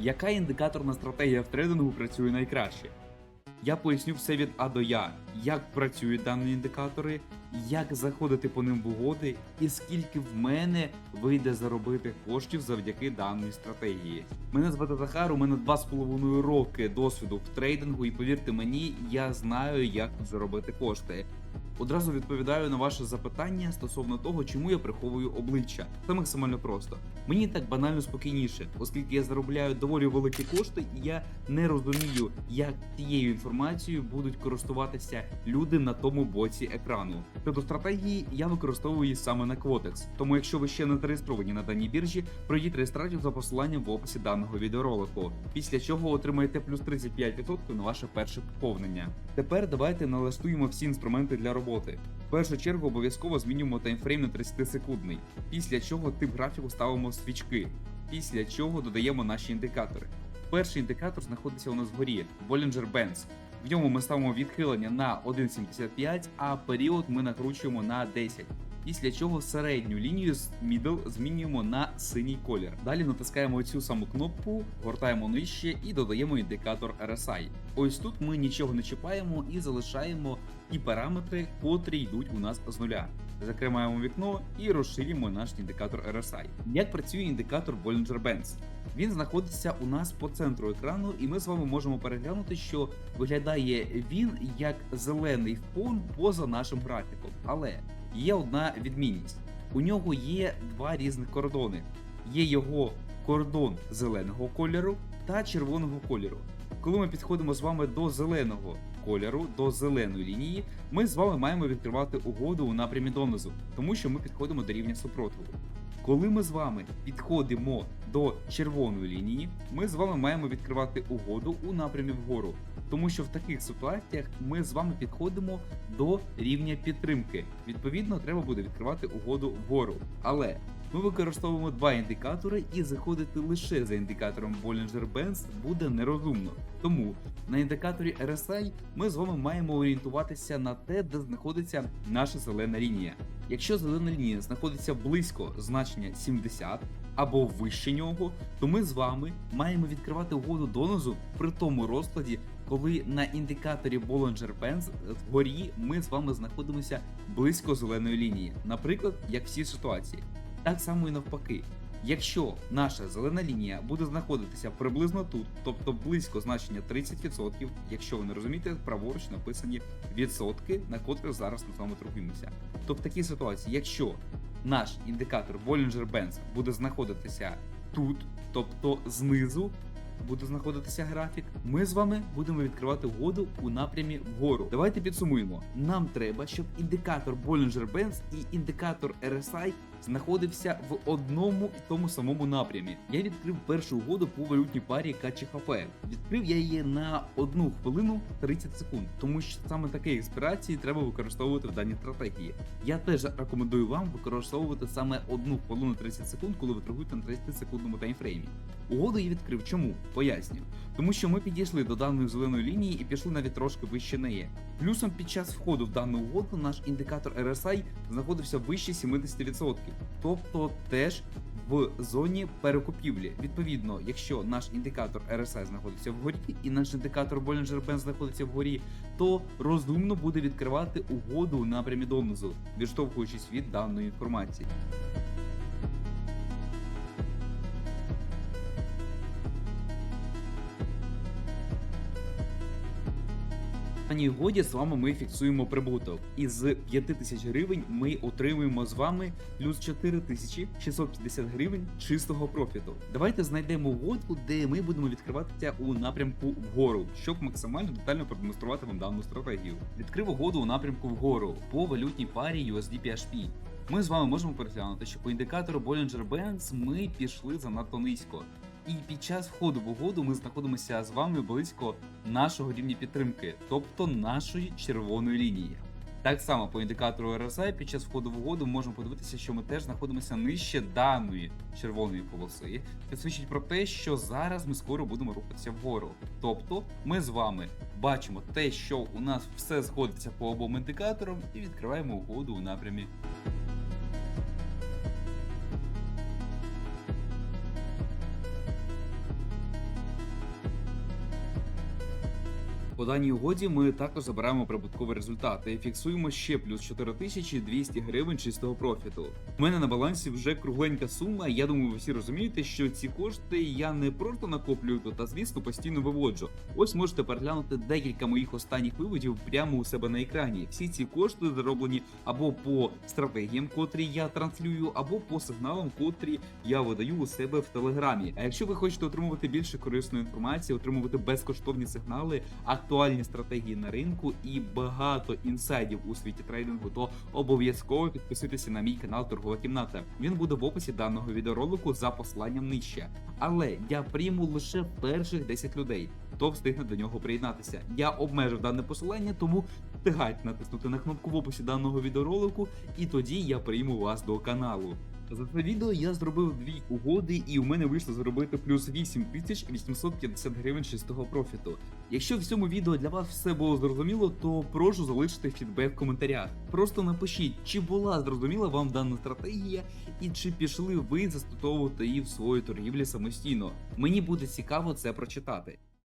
Яка індикаторна стратегія в трейдингу працює найкраще? Я поясню все від А до Я, як працюють дані індикатори, як заходити по ним в угоди, і скільки в мене вийде заробити коштів завдяки даній стратегії. Мене звати Захар, у мене 2,5 роки досвіду в трейдингу, і повірте мені, я знаю, як заробити кошти. Одразу відповідаю на ваше запитання стосовно того, чому я приховую обличчя. Це максимально просто. Мені так банально спокійніше, оскільки я заробляю доволі великі кошти, і я не розумію, як цією інформацією будуть користуватися люди на тому боці екрану. Щодо стратегії, я використовую її саме на Quotex. Тому, якщо ви ще не зареєстровані на даній біржі, пройдіть реєстрацію за посиланням в описі даного відеоролику. Після чого отримаєте плюс 35% на ваше перше поповнення. Тепер давайте налаштуємо всі інструменти для роботи. В першу чергу обов'язково змінюємо таймфрейм на 30 секундний, після чого тип графіку ставимо свічки, після чого додаємо наші індикатори. Перший індикатор знаходиться у нас вгорі Bollinger Bands. В ньому ми ставимо відхилення на 1,75, а період ми накручуємо на 10. Після чого середню лінію з middle змінюємо на синій колір. Далі натискаємо цю саму кнопку, гортаємо нижче і додаємо індикатор RSI. Ось тут ми нічого не чіпаємо і залишаємо ті параметри, котрі йдуть у нас з нуля. Закриваємо вікно і розширюємо наш індикатор RSI. Як працює індикатор Bollinger Bands? Він знаходиться у нас по центру екрану, і ми з вами можемо переглянути, що виглядає він як зелений фон поза нашим графіком. Але є одна відмінність: у нього є два різних кордони. Є його кордон зеленого кольору та червоного кольору. Коли ми підходимо з вами до зеленого кольору, до зеленої лінії, ми з вами маємо відкривати угоду у напрямі донизу, тому що ми підходимо до рівня супротиву. Коли ми з вами підходимо до червоної лінії, ми з вами маємо відкривати угоду у напрямі вгору, тому що в таких ситуаціях ми з вами підходимо до рівня підтримки. Відповідно, треба буде відкривати угоду вгору. Але ми використовуємо два індикатори, і заходити лише за індикатором Bollinger Bands буде нерозумно. Тому на індикаторі RSI ми з вами маємо орієнтуватися на те, де знаходиться наша зелена лінія. Якщо зелена лінія знаходиться близько значення 70 або вище нього, то ми з вами маємо відкривати угоду донизу при тому розкладі, коли на індикаторі Bollinger Bands вгорі ми з вами знаходимося близько зеленої лінії, наприклад, як в цій ситуації. Так само і навпаки. Якщо наша зелена лінія буде знаходитися приблизно тут, тобто близько значення 30%, якщо ви не розумієте, праворуч написані відсотки, на котрих зараз ми з вами торгуємося. То в такій ситуації, якщо наш індикатор Bollinger Bands буде знаходитися тут, тобто знизу, буде знаходитися графік, ми з вами будемо відкривати угоду у напрямі вгору. Давайте підсумуємо. Нам треба, щоб індикатор Bollinger Bands і індикатор RSI знаходився в одному і тому самому напрямі. Я відкрив першу угоду по валютній парі КЧХП. Відкрив я її на 1 хвилину 30 секунд, тому що саме такі експірації треба використовувати в даній стратегії. Я теж рекомендую вам використовувати саме 1 хвилину 30 секунд, коли ви торгуєте на 30 секундному таймфреймі. Угоду я відкрив. Чому? Пояснюю. Тому що ми підійшли до даної зеленої лінії і пішли навіть трошки вище неї. Плюсом під час входу в дану угоду наш індикатор RSI знаходився вище 70%, тобто теж в зоні перекупівлі. Відповідно, якщо наш індикатор RSI знаходиться вгорі і наш індикатор Bollinger Band знаходиться вгорі, то розумно буде відкривати угоду напрямі донизу, відштовхуючись від даної інформації. В даній угоді з вами ми фіксуємо прибуток. І з 5 тисяч гривень ми отримуємо з вами плюс 4650 гривень чистого профіту. Давайте знайдемо угоду, де ми будемо відкриватися у напрямку вгору, щоб максимально детально продемонструвати вам дану стратегію. Відкрив угоду у напрямку вгору по валютній парі USD PHP. Ми з вами можемо переглянути, що по індикатору Bollinger Bands ми пішли занадто низько. І під час входу в угоду ми знаходимося з вами близько нашого рівня підтримки, тобто нашої червоної лінії. Так само по індикатору RSI під час входу в угоду можемо подивитися, що ми теж знаходимося нижче даної червоної полоси. Це свідчить про те, що зараз ми скоро будемо рухатися вгору. Тобто ми з вами бачимо те, що у нас все сходиться по обом індикаторам, і відкриваємо угоду у напрямі По даній угоді ми також забираємо прибутковий результат і фіксуємо ще плюс 4200 гривень чистого профіту. У мене на балансі вже кругленька сума. Я думаю, ви всі розумієте, що ці кошти я не просто накоплюю тут, а звісно постійно виводжу. Ось можете переглянути декілька моїх останніх виводів прямо у себе на екрані. Всі ці кошти зароблені або по стратегіям, котрі я транслюю, або по сигналам, котрі я видаю у себе в телеграмі. А якщо ви хочете отримувати більше корисної інформації, отримувати безкоштовні сигнали, актуальні стратегії на ринку і багато інсайдів у світі трейдингу, то обов'язково підписуйтеся на мій канал Торгова кімната. Він буде в описі даного відеоролику за посиланням нижче. Але я прийму лише перших 10 людей, хто встигне до нього приєднатися. Я обмежив дане посилання, тому встигайте натиснути на кнопку в описі даного відеоролику, і тоді я прийму вас до каналу. За це відео я зробив дві угоди, і у мене вийшло зробити плюс 8850 гривень чистого профіту. Якщо в цьому відео для вас все було зрозуміло, то прошу залишити фідбек в коментарях. Просто напишіть, чи була зрозуміла вам дана стратегія, і чи пішли ви застосовувати її в своїй торгівлі самостійно. Мені буде цікаво це прочитати.